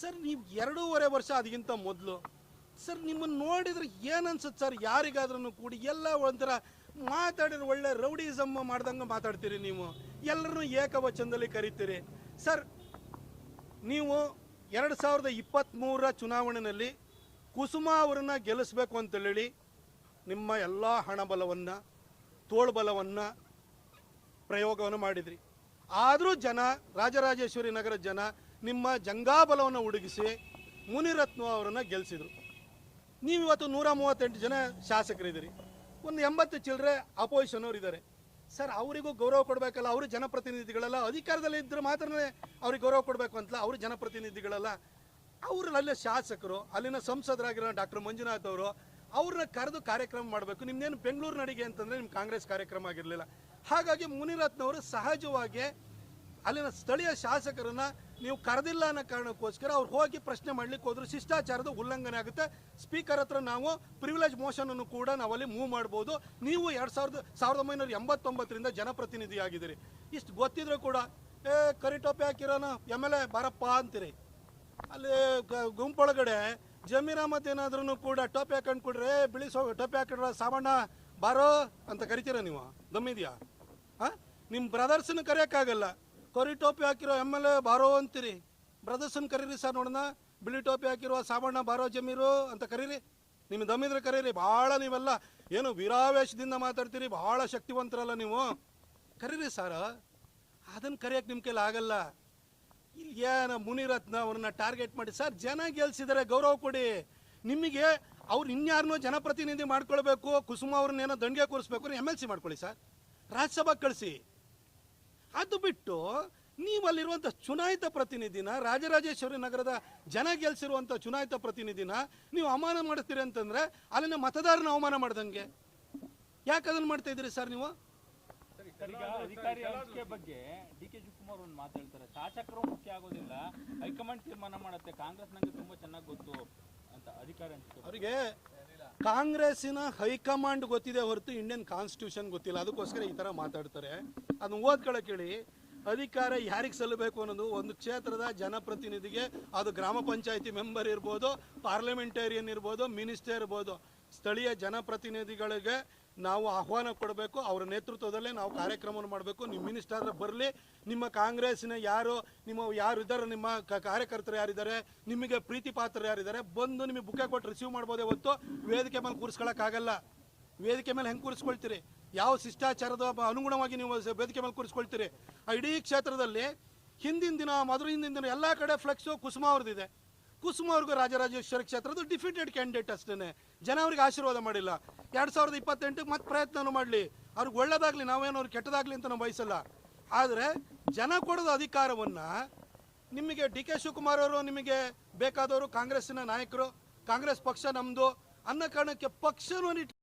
Sir ನೀವು ಎರಡೂವರೆ ವರ್ಷ ಅದಕ್ಕಿಂತ ಮೊದಲು. ಸರ್ ನಿಮ್ಮನ್ನು ನೋಡಿದ್ರೆ ಏನನ್ಸುತ್ತೆ ಸರ್ ಯಾರಿಗಾದ್ರೂ ಕೂಡಿ ಎಲ್ಲ ಒಂಥರ ಮಾತಾಡಿದ್ರೆ ಒಳ್ಳೆ ರೌಡಿಸಮ್ ಮಾಡ್ದಂಗೆ ಮಾತಾಡ್ತೀರಿ ನೀವು. ಎಲ್ಲರನ್ನೂ ಏಕವಚನದಲ್ಲಿ ಕರಿತೀರಿ. ಸರ್ ನೀವು ಎರಡು ಸಾವಿರದ ಇಪ್ಪತ್ತ್ಮೂರರ ಚುನಾವಣೆಯಲ್ಲಿ ಕುಸುಮ ಅವರನ್ನ ಗೆಲ್ಲಿಸ್ಬೇಕು ಅಂತೇಳಿ ನಿಮ್ಮ ಎಲ್ಲ ಹಣಬಲವನ್ನು ತೋಳ್ಬಲವನ್ನು ಪ್ರಯೋಗವನ್ನು ಮಾಡಿದ್ರಿ. ಆದರೂ ಜನ, ರಾಜರಾಜೇಶ್ವರಿ ನಗರದ ಜನ ನಿಮ್ಮ ಜಂಗಾಬಲವನ್ನು ಹುಡುಗಿಸಿ ಮುನಿರತ್ನ ಅವರನ್ನು ಗೆಲ್ಲಿಸಿದರು ನೀವು ಇವತ್ತು ನೂರ ಮೂವತ್ತೆಂಟು ಜನ ಶಾಸಕರಿದ್ದೀರಿ. ಒಂದು ಎಂಬತ್ತು ಚಿಲ್ಲರೆ ಅಪೋಸಿಷನ್ ಅವ್ರು ಇದ್ದಾರೆ. ಸರ್, ಅವರಿಗೂ ಗೌರವ ಕೊಡಬೇಕಲ್ಲ, ಅವರು ಜನಪ್ರತಿನಿಧಿಗಳಲ್ಲ ಅಧಿಕಾರದಲ್ಲಿ ಇದ್ದರೆ ಮಾತ್ರನೇ ಅವ್ರಿಗೆ ಗೌರವ ಕೊಡಬೇಕು ಅಂತಲ್ಲ, ಅವರು ಜನಪ್ರತಿನಿಧಿಗಳಲ್ಲ. ಅವರು ಅಲ್ಲೇ ಶಾಸಕರು, ಅಲ್ಲಿನ ಸಂಸದರಾಗಿರೋ ಡಾಕ್ಟರ್ ಮಂಜುನಾಥ್ ಅವರು, ಅವ್ರನ್ನ ಕರೆದು ಕಾರ್ಯಕ್ರಮ ಮಾಡಬೇಕು. ನಿಮ್ದೇನು ಬೆಂಗಳೂರು ನಡಿಗೆ ಅಂತಂದರೆ ನಿಮ್ಮ ಕಾಂಗ್ರೆಸ್ ಕಾರ್ಯಕ್ರಮ ಆಗಿರಲಿಲ್ಲ. ಹಾಗಾಗಿ ಮುನಿರತ್ನವರು ಸಹಜವಾಗಿ ಅಲ್ಲಿನ ಸ್ಥಳೀಯ ಶಾಸಕರನ್ನ ನೀವು ಕರೆದಿಲ್ಲ ಅನ್ನೋ ಕಾರಣಕ್ಕೋಸ್ಕರ ಅವ್ರು ಹೋಗಿ ಪ್ರಶ್ನೆ ಮಾಡ್ಲಿಕ್ಕೆ ಹೋದ್ರು. ಶಿಷ್ಟಾಚಾರದ ಉಲ್ಲಂಘನೆ ಆಗುತ್ತೆ. ಸ್ಪೀಕರ್ ಹತ್ರ ನಾವು ಪ್ರಿವಿಲೇಜ್ ಮೋಷನ್ ಅನ್ನು ಕೂಡ ನಾವಲ್ಲಿ ಮೂವ್ ಮಾಡ್ಬೋದು. ನೀವು ಎರಡ್ ಸಾವಿರದ ಸಾವಿರದ ಒಂಬೈನೂರ ಎಂಬತ್ತೊಂಬತ್ತರಿಂದ ಜನಪ್ರತಿನಿಧಿ ಆಗಿದ್ದೀರಿ. ಇಷ್ಟು ಗೊತ್ತಿದ್ರು ಕೂಡ, ಏ, ಕರಿ ಹಾಕಿರೋನ ಎಂ ಎಲ್ ಎ ಬಾರಪ್ಪ ಅಂತೀರಿ. ಅಲ್ಲಿ ಗುಂಪೊಳಗಡೆ ಜಮೀರ್ ಅಹಮದ್ ಏನಾದ್ರೂ ಕೂಡ ಟೋಪಿ ಹಾಕೊಂಡು ಕೊಡ್ರಿ ಬಿಳಿ ಸೋ, ಟೋಪಿ ಹಾಕಿಡ್ರ ಸಾಮಾನ್ಯ ಬಾರೋ ಅಂತ ಕರಿತೀರ ನೀವು? ದಮ್ಮಿದ್ಯಾ ಹಾ? ನಿಮ್ಮ ಬ್ರದರ್ಸನ್ನು ಕರೆಯೋಕ್ಕಾಗಲ್ಲ. ಕರಿ ಟೋಪಿ ಹಾಕಿರೋ ಎಂ ಎಲ್ ಎ ಬಾರೋ ಅಂತೀರಿ. ಬ್ರದರ್ಸನ್ ಕರೀರಿ ಸರ್ ನೋಡೋಣ. ಬಿಳಿ ಟೋಪಿ ಹಾಕಿರೋ ಸಾವಣ್ಣ ಬಾರೋ ಜಮೀರು ಅಂತ ಕರೀರಿ. ನಿಮ್ಮ ದಮ್ಮಿದ್ರೆ ಕರೀರಿ. ಭಾಳ ನೀವೆಲ್ಲ ಏನು ವೀರಾವೇಶದಿಂದ ಮಾತಾಡ್ತೀರಿ. ಭಾಳ ಶಕ್ತಿವಂತರಲ್ಲ ನೀವು. ಕರೀರಿ ಸರ್. ಅದನ್ನು ಕರೆಯೋಕ್ಕೆ ನಿಮ್ಮ ಕೈಲಿ ಆಗಲ್ಲ. ಇಲ್ಲಿ ಏನ ಮುನಿರತ್ನ ಅವ್ರನ್ನ ಟಾರ್ಗೆಟ್ ಮಾಡಿ. ಸರ್, ಜನ ಗೆಲ್ಸಿದ್ದಾರೆ ಗೌರವ ಕೊಡಿ. ನಿಮಗೆ ಅವ್ರು ಇನ್ಯಾರನ್ನೂ ಜನಪ್ರತಿನಿಧಿ ಮಾಡ್ಕೊಳ್ಬೇಕು. ಕುಸುಮ ಅವ್ರನ್ನ ಏನೋ ದಂಡಿಗೆ ಕೂರಿಸ್ಬೇಕು. ಎಂ ಎಲ್ ಸಿ ಮಾಡ್ಕೊಳ್ಳಿ ಸರ್. ರಾಜ್ಯಸಭಾ ಕಳಿಸಿ. ಅದು ಬಿಟ್ಟು ನೀವಲ್ಲಿರುವಂಥ ಚುನಾಯಿತ ಪ್ರತಿನಿಧಿನ ರಾಜರಾಜೇಶ್ವರಿ ನಗರದ ಜನ ಗೆಲ್ಸಿರುವಂಥ ಚುನಾಯಿತ ಪ್ರತಿನಿಧಿನ ನೀವು ಅವಮಾನ ಮಾಡ್ತೀರಿ ಅಂತಂದ್ರೆ ಅಲ್ಲಿನ ಮತದಾರನ ಅವಮಾನ ಮಾಡ್ದಂಗೆ. ಯಾಕೆ ಅದನ್ನು ಮಾಡ್ತಾ ಇದ್ದೀರಿ ಸರ್ ನೀವು? ಅಧಿಕಾರಿ ಹಂಚಿಕೆ ಬಗ್ಗೆ ಡಿ ಕೆ ಶಿವಕುಮಾರ್ ಒಂದು ಮಾತಾಡ್ತಾರೆ ಶಾಸಕರು ಮುಖ್ಯ ಆಗೋದಿಲ್ಲ. ಹೈಕಮಾಂಡ್ ತೀರ್ಮಾನ ಮಾಡುತ್ತೆ. ಕಾಂಗ್ರೆಸ್ ನಂಗೆ ತುಂಬಾ ಚೆನ್ನಾಗಿ ಗೊತ್ತು ಅಂತ ಅಧಿಕಾರಿ ಹಂಚಿಕೆ ಅವರಿಗೆ ಕಾಂಗ್ರೆಸ್ಸಿನ ಹೈಕಮಾಂಡ್ ಗೊತ್ತಿದೆ ಹೊರತು ಇಂಡಿಯನ್ ಕಾನ್ಸ್ಟಿಟ್ಯೂಷನ್ ಗೊತ್ತಿಲ್ಲ. ಅದಕ್ಕೋಸ್ಕರ ಈ ಥರ ಮಾತಾಡ್ತಾರೆ. ಅದನ್ನ ಓದ್ಕೊಳಕ್ ಹೇಳಿ ಅಧಿಕಾರ ಯಾರಿಗೆ ಸಲ್ಲಬೇಕು ಅನ್ನೋದು ಒಂದು ಕ್ಷೇತ್ರದ ಜನಪ್ರತಿನಿಧಿಗೆ, ಅದು ಗ್ರಾಮ ಪಂಚಾಯತಿ ಮೆಂಬರ್ ಇರ್ಬೋದು, ಪಾರ್ಲಿಮೆಂಟೇರಿಯನ್ ಇರ್ಬೋದು, ಮಿನಿಸ್ಟರ್ ಇರ್ಬೋದು, ಸ್ಥಳೀಯ ಜನಪ್ರತಿನಿಧಿಗಳಿಗೆ ನಾವು ಆಹ್ವಾನ ಕೊಡಬೇಕು, ಅವರ ನೇತೃತ್ವದಲ್ಲೇ ನಾವು ಕಾರ್ಯಕ್ರಮವನ್ನು ಮಾಡಬೇಕು. ನಿಮ್ಮ ಮಿನಿಸ್ಟರ್ ಬರಲಿ, ನಿಮ್ಮ ಕಾಂಗ್ರೆಸ್ಸಿನ ಯಾರು, ನಿಮ್ಮ ಯಾರು ಇದ್ದಾರೆ, ನಿಮ್ಮ ಕಾರ್ಯಕರ್ತರು ಯಾರಿದ್ದಾರೆ, ನಿಮಗೆ ಪ್ರೀತಿ ಪಾತ್ರರು ಯಾರಿದ್ದಾರೆ, ಬಂದು ನಿಮಗೆ ಬುಕ್ಕೆ ಕೊಟ್ಟು ರಿಸೀವ್ ಮಾಡ್ಬೋದೇ ಹೊತ್ತು ವೇದಿಕೆ ಮೇಲೆ ಕೂರಿಸ್ಕೊಳ್ಳೋಕ್ಕಾಗಲ್ಲ ವೇದಿಕೆ ಮೇಲೆ ಹೆಂಗೆ ಕೂರಿಸ್ಕೊಳ್ತೀರಿ? ಯಾವ ಶಿಷ್ಟಾಚಾರದ ಅನುಗುಣವಾಗಿ ನೀವು ವೇದಿಕೆ ಮೇಲೆ ಕೂರಿಸ್ಕೊಳ್ತೀರಿ? ಆ ಇಡೀ ಕ್ಷೇತ್ರದಲ್ಲಿ ಹಿಂದಿನ ದಿನ ಮೊದಲು ಹಿಂದಿನ ದಿನ ಎಲ್ಲ ಕಡೆ ಫ್ಲೆಕ್ಸು ಕುಸುಮ ಅವ್ರದ್ದಿದೆ. ಕುಸುಮ ರಾಜರಾಜೇಶ್ವರಿ ಕ್ಷೇತ್ರದ ಡಿಫಿಟೆಡ್ ಕ್ಯಾಂಡಿಡೇಟ್ ಅಷ್ಟೇ ಜನ ಅವ್ರಿಗೆ ಆಶೀರ್ವಾದ ಮಾಡಿಲ್ಲ. ಎರಡ್ ಸಾವಿರದ ಇಪ್ಪತ್ತೆಂಟಕ್ಕೆ ಮತ್ತೆ ಪ್ರಯತ್ನನೂ ಮಾಡಲಿ. ಅವ್ರಿಗೆ ಒಳ್ಳೇದಾಗಲಿ, ನಾವೇನು ಅವ್ರಿಗೆ ಕೆಟ್ಟದಾಗ್ಲಿ ಅಂತ ನಾವು ಬಯಸಲ್ಲ. ಆದರೆ ಜನ ಕೊಡೋದು ಅಧಿಕಾರವನ್ನ ನಿಮಗೆ ಡಿ ಕೆ ಶಿವಕುಮಾರ್ ಅವರು ನಿಮಗೆ ಬೇಕಾದವರು ಕಾಂಗ್ರೆಸ್ಸಿನ ನಾಯಕರು, ಕಾಂಗ್ರೆಸ್ ಪಕ್ಷ ನಮ್ಮದು ಅನ್ನೋ ಕಾರಣಕ್ಕೆ ಪಕ್ಷವನ್ನು